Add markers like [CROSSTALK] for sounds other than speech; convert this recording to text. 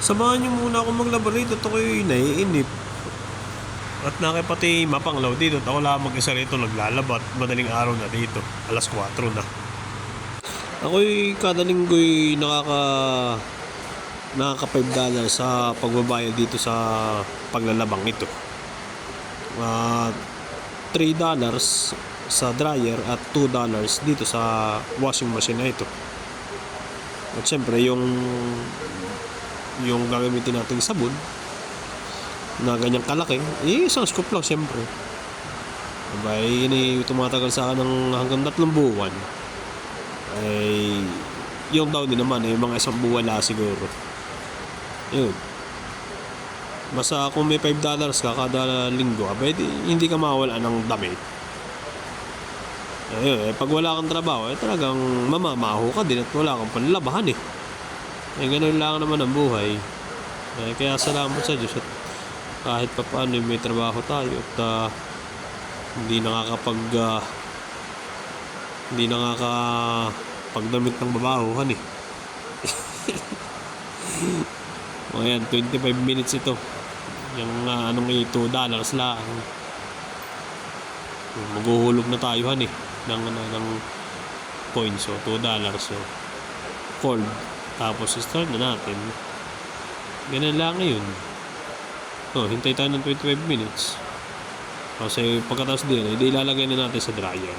Samahan niyo muna ako maglaba rito. Ito kayo naiinip. At nakipati mapanglaw dito. Ako lang mag-isa rito naglalaba. Madaling araw na dito. Alas 4 na. Ako'y kada linggo'y nakaka nakaka 5 dollars sa pagbabayad dito sa paglalabang ito. At 3 dollars sa dryer at 2 dollars dito sa washing machine na ito. At syempre yung yung gagamitin nating sabon na ganyang kalaki, eh, isang scoop lang syempre. Abay, yun eh, tumatagal sa akin ng hanggang tatlong buwan. Ay, yung daw din naman, eh, mga isang buwan na siguro. Yun. Basta kung may 5 dollars ka kada linggo, abay, di, hindi ka mawala ng damit. Ayun, eh, pag wala kang trabaho, eh, talagang mamamaho ka din at wala kang panlabahan eh. Eh, ganun lang naman ang buhay. Eh, kaya salamat sa Diyos at kahit pa paano eh, may trabaho tayo at ah, hindi nakakapag ah, hindi nakakapagdamit ng babahuhan eh. [LAUGHS] o yan, 25 minutes ito. Yung ah, anong eh, 2 dollars lang. Maghuhulog na tayo han eh. Ng, ng, ng points. So, 2 dollars. So, fold. Tapos, start na natin. Ganun lang ngayon. Oh, hintay tayo ng 25 minutes. Kasi pagkatapos din, hindi ilalagay na natin sa dryer.